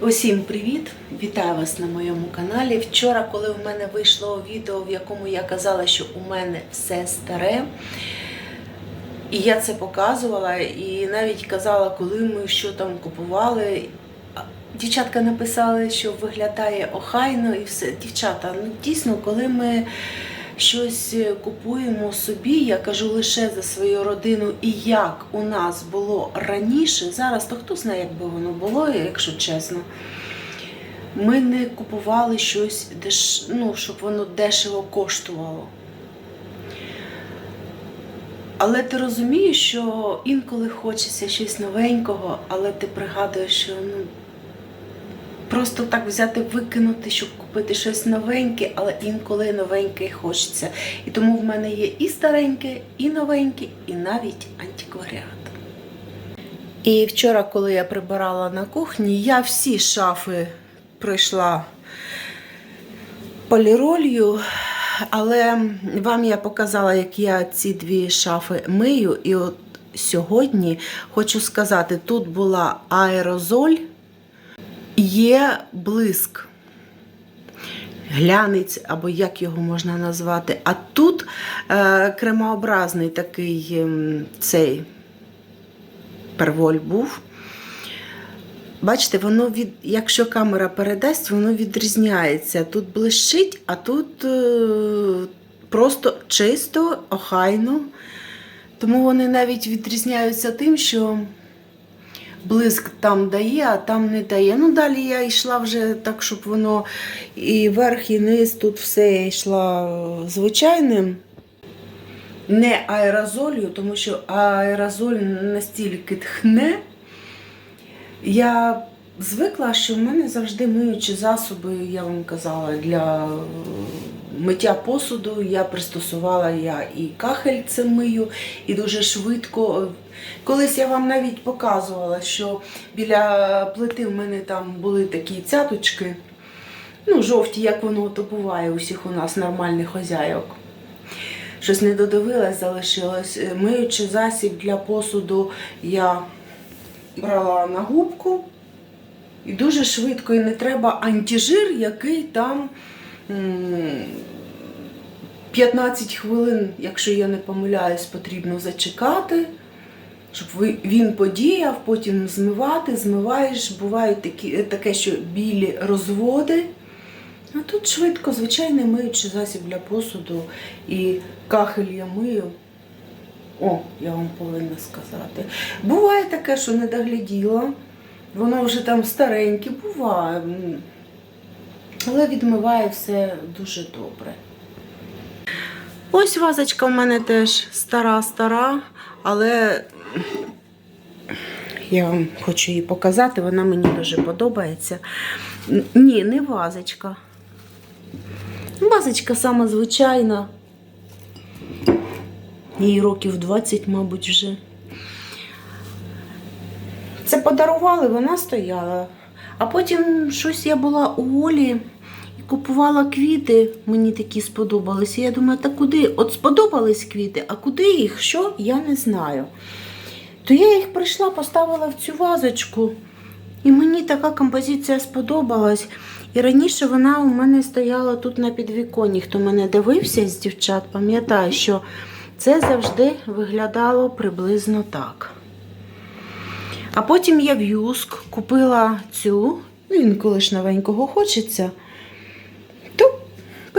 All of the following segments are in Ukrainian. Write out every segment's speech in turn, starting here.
Усім привіт! Вітаю вас на моєму каналі. Вчора, коли в мене вийшло відео, в якому я казала, що у мене все старе, і я це показувала, і навіть казала, коли ми що там купували. Дівчатка написали, що виглядає охайно і все. Дівчата, ну дійсно, коли ми щось купуємо собі, я кажу лише за свою родину, і як у нас було раніше, зараз то хто знає, як би воно було, якщо чесно. Ми не купували щось, деш... ну, щоб воно дешево коштувало. Але ти розумієш, що інколи хочеться щось новенького, але ти пригадуєш, що ну, просто так взяти, викинути, щоб купити щось новеньке, але інколи новеньке хочеться. І тому в мене є і стареньке, і новеньке, і навіть антикваріат. І вчора, коли я прибирала на кухні, я всі шафи пройшла поліролью, але вам я показала, як я ці дві шафи мию. І от сьогодні хочу сказати, тут була аерозоль, є блиск. Глянець, або як його можна назвати. А тут е, кремообразний такий ем, цей перволь був. Бачите, воно від, якщо камера передасть, воно відрізняється. Тут блищить, а тут е, просто чисто, охайно. Тому вони навіть відрізняються тим, що блиск там дає, а там не дає. Ну, далі я йшла вже так, щоб воно і верх, і низ, тут все я йшла звичайним. Не аерозолью, тому що аерозоль настільки тхне. Я звикла, що в мене завжди миючі засоби, я вам казала, для миття посуду. Я пристосувала я і кахель це мию, і дуже швидко. Колись я вам навіть показувала, що біля плити в мене там були такі цяточки, ну, жовті, як воно то буває у всіх у нас нормальних хозяйок. Щось не додивилась, залишилось. Миючий засіб для посуду я брала на губку. І дуже швидко, і не треба антижир, який там 15 хвилин, якщо я не помиляюсь, потрібно зачекати, щоб він подіяв, потім змивати, змиваєш. Бувають такі, таке, що білі розводи. А тут швидко, звичайний миючий засіб для посуду і кахель я мию. О, я вам повинна сказати. Буває таке, що не догляділа. Воно вже там стареньке, буває. Але відмиває все дуже добре. Ось вазочка в мене теж стара-стара, але я вам хочу її показати, вона мені дуже подобається. Ні, не вазочка. Вазочка сама звичайна. Їй років 20, мабуть, вже. Це подарували, вона стояла. А потім щось я була у Олі купувала квіти, мені такі сподобалися. Я думаю, та куди? От сподобались квіти, а куди їх? Що? Я не знаю. То я їх прийшла, поставила в цю вазочку. І мені така композиція сподобалась. І раніше вона у мене стояла тут на підвіконні. Хто мене дивився з дівчат, пам'ятає, що це завжди виглядало приблизно так. А потім я в Юск купила цю, ну інколи ж новенького хочеться,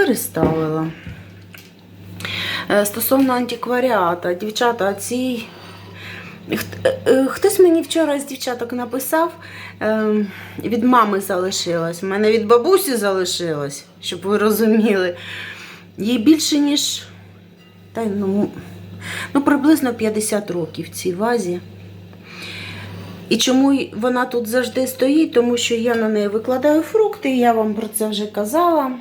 переставила. Е, Стосовно антикваріата, дівчата, ці. Е, е, Хтось мені вчора з дівчаток написав, від мами залишилось. У мене від бабусі залишилось, щоб ви розуміли. Їй більше, ніж та, ну, ну, приблизно 50 років цій вазі. І чому вона тут завжди стоїть? Тому що я на неї викладаю фрукти, я вам про це вже казала.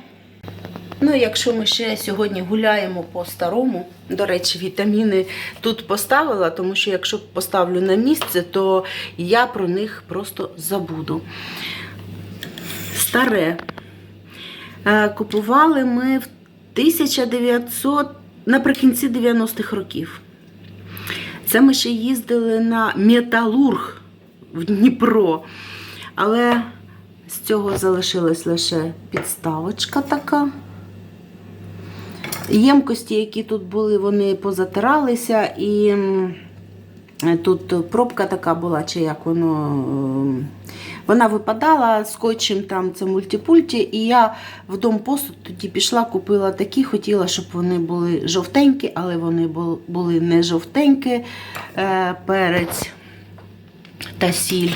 Ну, якщо ми ще сьогодні гуляємо по старому, до речі, вітаміни тут поставила, тому що якщо поставлю на місце, то я про них просто забуду. Старе. Е, Купували ми в 1900 наприкінці 90-х років. Це ми ще їздили на металург в Дніпро. Але з цього залишилась лише підставочка така. Ємкості, які тут були, вони позатиралися, і тут пробка така була, чи як воно. Вона випадала скотчем, там це мультипульті, і я в дом посуд тоді пішла, купила такі, хотіла, щоб вони були жовтенькі, але вони були не жовтенькі. Е, перець та сіль.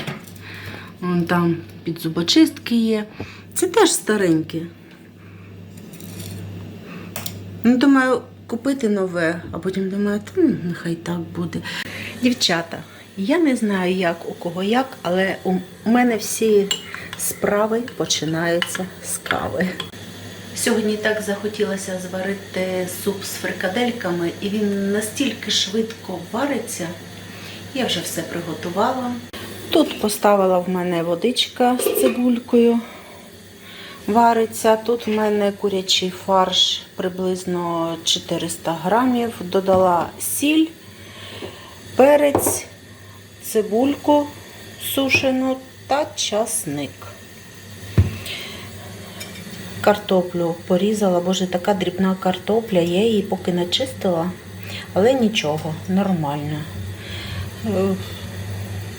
Вон там під зубочистки є. Це теж стареньке. Ну, думаю, купити нове, а потім думаю, нехай так буде. Дівчата, я не знаю, як у кого як, але у мене всі справи починаються з кави. Сьогодні так захотілося зварити суп з фрикадельками, і він настільки швидко вариться. Я вже все приготувала. Тут поставила в мене водичка з цибулькою. Вариться. Тут в мене курячий фарш приблизно 400 грамів. Додала сіль, перець, цибульку сушену та часник. Картоплю порізала, боже, така дрібна картопля, я її поки не чистила, але нічого, нормально. Е,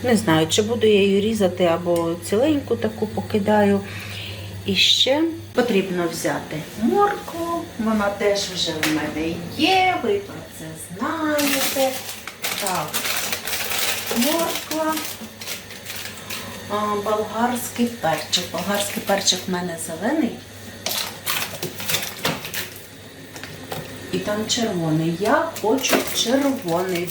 Не знаю, чи буду я її різати або ціленьку таку покидаю. І ще потрібно взяти моркву. Вона теж вже в мене є, ви про це знаєте. Так, морква. Болгарський перчик. Болгарський перчик в мене зелений. І там червоний. Я хочу червоний.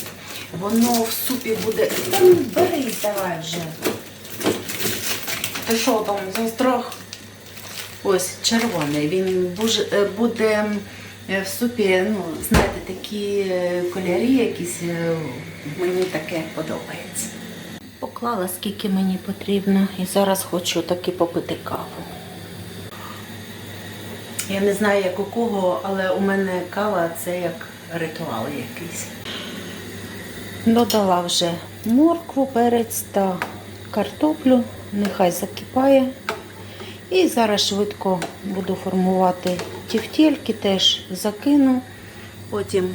Воно в супі буде. Та ну бери, давай вже. Ти що там застрах? Ось червоний. Він е, буде е, в супі, ну, знаєте, такі е, кольорі якісь. Мені таке подобається. Поклала скільки мені потрібно і зараз хочу таки попити каву. Я не знаю, як у кого, але у мене кава це як ритуал якийсь. Додала вже моркву, перець та картоплю, нехай закипає. І зараз швидко буду формувати тівтєльки, теж закину. Потім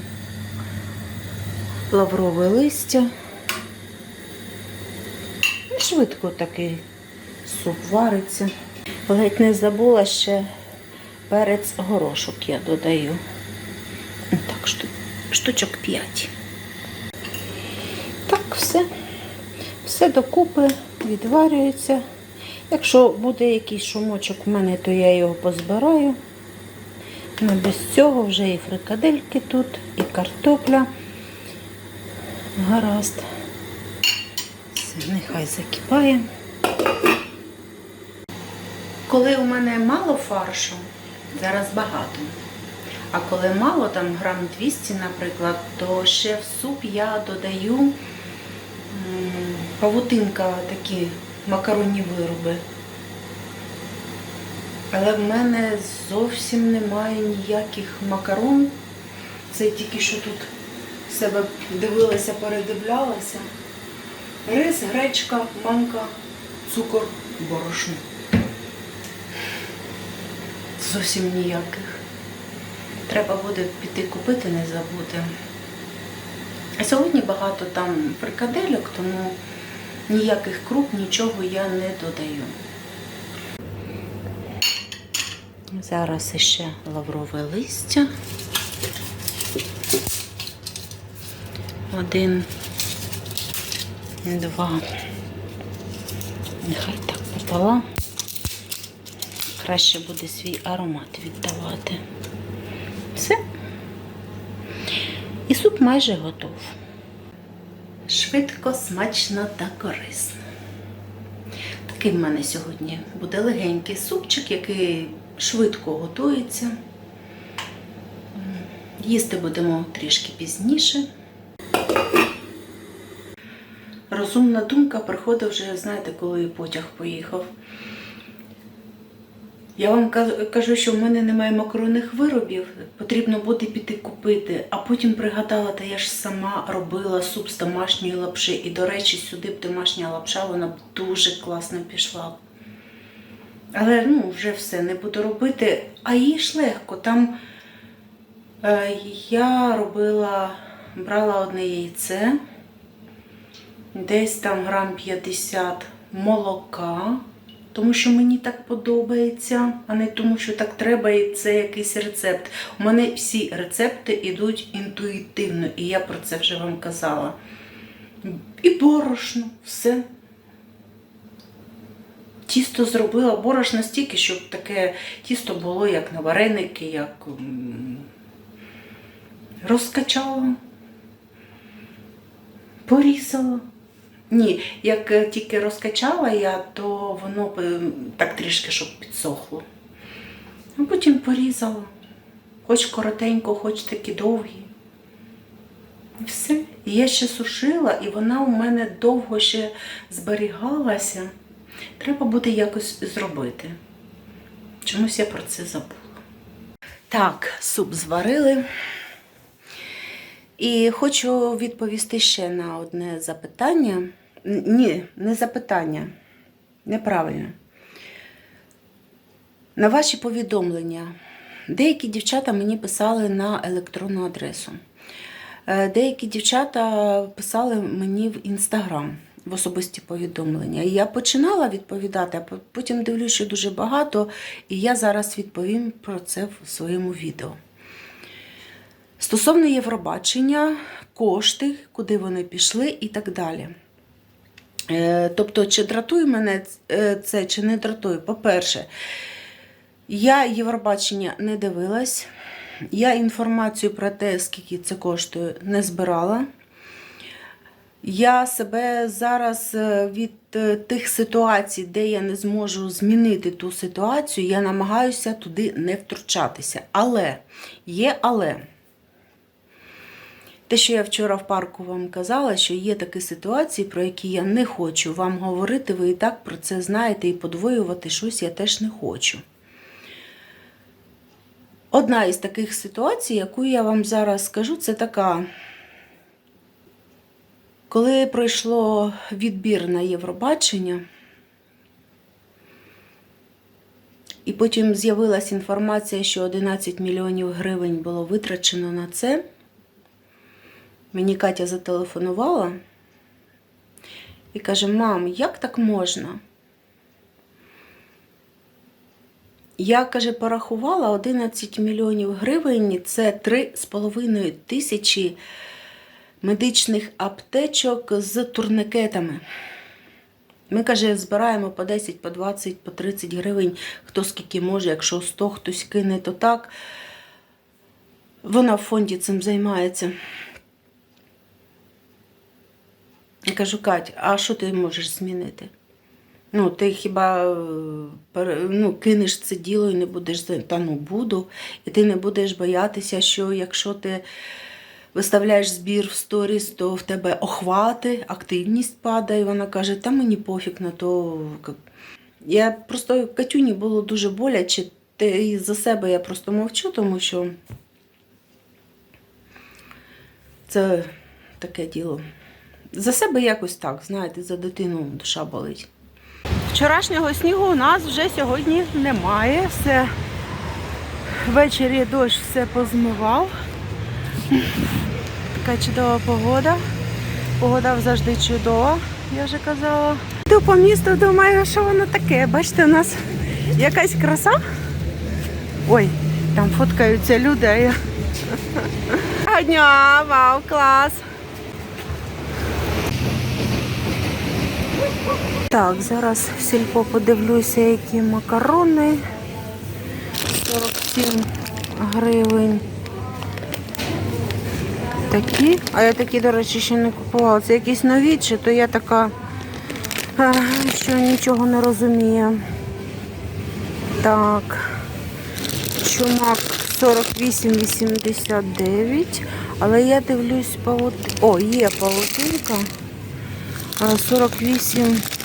лаврове листя. І швидко такий суп вариться. Ледь не забула ще перець горошок я додаю. Так, штучок 5. Так, все. Все докупи відварюється. Якщо буде якийсь шумочок в мене, то я його позбираю. Ну, без цього вже і фрикадельки тут, і картопля. Гаразд. Все, нехай закипає. Коли у мене мало фаршу, зараз багато. А коли мало, там грам 200, наприклад, то ще в суп я додаю павутинка, такі макаронні вироби. Але в мене зовсім немає ніяких макарон. Це тільки що тут себе дивилася, передивлялася. Рис, гречка, манка, цукор, борошно. Зовсім ніяких. Треба буде піти купити, не забути. Сьогодні багато там фрикадельок, тому ніяких круп, нічого я не додаю. Зараз ще лаврове листя. Один, два. Нехай так пополам. Краще буде свій аромат віддавати. Все. І суп майже готов. Швидко, смачно та корисно. Такий в мене сьогодні буде легенький супчик, який швидко готується. Їсти будемо трішки пізніше. Розумна думка приходить вже, знаєте, коли потяг поїхав. Я вам кажу, що в мене немає макаронних виробів, потрібно буде піти купити. А потім пригадала, та я ж сама робила суп з домашньої лапши. І, до речі, сюди б домашня лапша, вона б дуже класно пішла. Але ну, вже все не буду робити. А їй ж легко. Там е, я робила, брала одне яйце, десь там грам 50 молока, тому що мені так подобається, а не тому, що так треба, і це якийсь рецепт. У мене всі рецепти йдуть інтуїтивно, і я про це вже вам казала. І борошно, все. Тісто зробила борошно стільки, щоб таке тісто було як на вареники, як розкачала, порізала. Ні, як е, тільки розкачала я, то воно е, так трішки, щоб підсохло. А потім порізала. Хоч коротенько, хоч такі довгі. І все. І я ще сушила, і вона у мене довго ще зберігалася. Треба буде якось зробити. Чомусь я про це забула. Так, суп зварили. І хочу відповісти ще на одне запитання. Ні, не запитання. Неправильно. На ваші повідомлення. Деякі дівчата мені писали на електронну адресу. Е, Деякі дівчата писали мені в інстаграм в особисті повідомлення. Я починала відповідати, а потім дивлюся, що дуже багато, і я зараз відповім про це в своєму відео. Стосовно Євробачення, кошти, куди вони пішли і так далі. Е, Тобто, чи дратує мене е, це, чи не дратує? По-перше, я Євробачення не дивилась, я інформацію про те, скільки це коштує, не збирала. Я себе зараз е, від тих ситуацій, де я не зможу змінити ту ситуацію, я намагаюся туди не втручатися. Але є але. Те, що я вчора в парку вам казала, що є такі ситуації, про які я не хочу вам говорити, ви і так про це знаєте, і подвоювати щось я теж не хочу. Одна із таких ситуацій, яку я вам зараз скажу, це така. Коли пройшло відбір на Євробачення, і потім з'явилася інформація, що 11 мільйонів гривень було витрачено на це, мені Катя зателефонувала і каже: Мам, як так можна? Я, каже, порахувала 11 мільйонів гривень це 3,5 тисячі медичних аптечок з турникетами. Ми, каже, збираємо по 10, по 20, по 30 гривень, хто скільки може, якщо 100 хтось кине, то так. Вона в фонді цим займається. Я кажу, Кать, а що ти можеш змінити? Ну, ти хіба е, ну, кинеш це діло і не будеш та ну буду, і ти не будеш боятися, що якщо ти виставляєш збір в сторіс, то в тебе охвати, активність падає. Вона каже, та мені пофіг на то. Я просто Катюні було дуже боляче. І за себе я просто мовчу, тому що це таке діло. За себе якось так, знаєте, за дитину душа болить. Вчорашнього снігу у нас вже сьогодні немає. Все ввечері дощ все позмивав. Така чудова погода. Погода завжди чудова, я вже казала. Йду по місту, думаю, що воно таке. Бачите, у нас якась краса. Ой, там фоткаються люди. дня, вау, клас. Так, зараз в сільпо подивлюся, які макарони. 47 гривень. Такі. А я такі, до речі, ще не купувала. Це якісь нові, чи то я така, що нічого не розумію. Так. Чумак 48,89. Але я дивлюсь павут... О, є павутинка. 48 з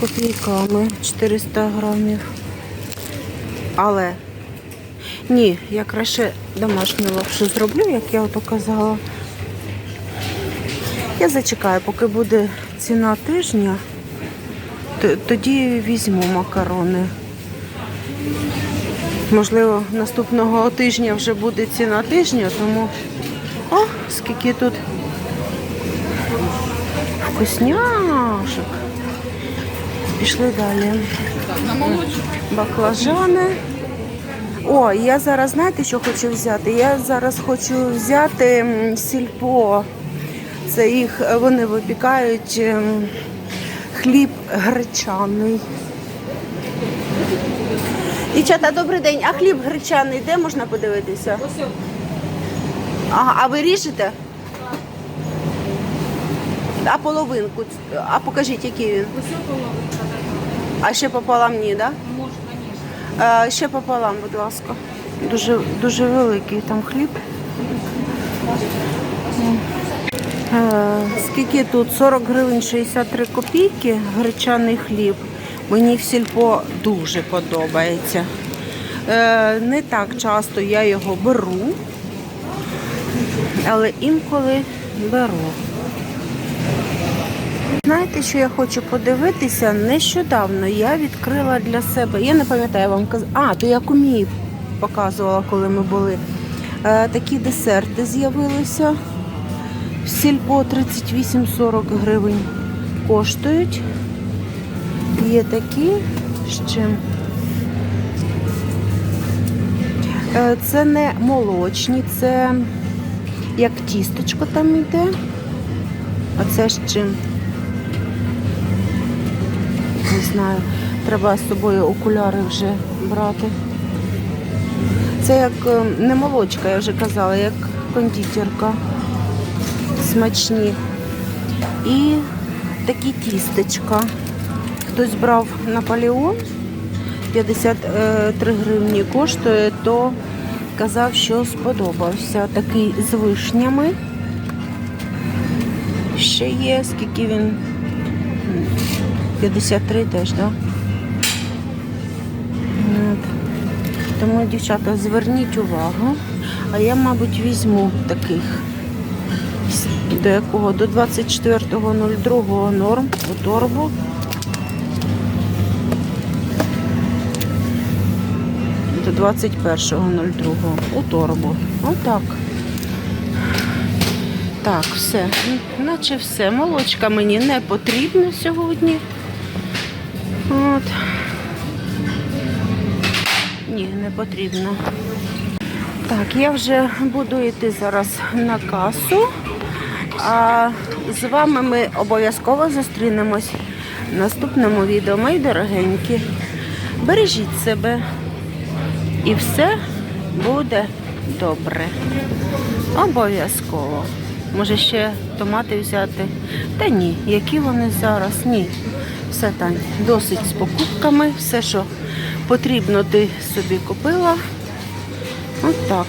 копійками 400 грамів. Але ні, я краще домашню лапшу зроблю, як я ото казала. Я зачекаю, поки буде ціна тижня. Тоді візьму макарони. Можливо, наступного тижня вже буде ціна тижня, тому. О, скільки тут вкусняшок. Пішли далі. Баклажани. О, я зараз знаєте, що хочу взяти? Я зараз хочу взяти сільпо. Це їх е, вони випікають ем, хліб гречаний. Дівчата, добрий день. А хліб гречаний де можна подивитися? Ага, а ви ріжете? А половинку? А покажіть, який він. А ще пополам ні, так? Да? Е, ще пополам, будь ласка. Дуже, дуже великий там хліб. Е, Скільки тут? 40 гривень 63 копійки гречаний хліб. Мені в сільпо дуже подобається. Е, Не так часто я його беру, але інколи беру. Знаєте, що я хочу подивитися? Нещодавно я відкрила для себе. Я не пам'ятаю, вам казала. А, то я кумі показувала, коли ми були. Е, такі десерти з'явилися. В сільпо 38-40 гривень коштують. Є такі з чим. Е, Це не молочні, це як тістечко там йде. А це з чим? Не знаю. Треба з собою окуляри вже брати. Це як е, не молочка, я вже казала, як кондитерка. Смачні. І такі тістечка. Хтось брав Наполеон, 53 гривні коштує, то казав, що сподобався. Такий з вишнями. Ще є, скільки він? М, 53 теж, так? Тому, дівчата, зверніть увагу. А я, мабуть, візьму таких. До якого? До 24.02 норм у торбу. До 21.02 у торбу. Отак. Так, все. Наче все. Молочка мені не потрібно сьогодні. От. Ні, не потрібно. Так, я вже буду йти зараз на касу. А з вами ми обов'язково зустрінемось в наступному відео. Мої дорогенькі. Бережіть себе. І все буде добре. Обов'язково. Може ще томати взяти? Та ні, які вони зараз? Ні. Все там досить з покупками. Все, що потрібно, ти собі купила. От так.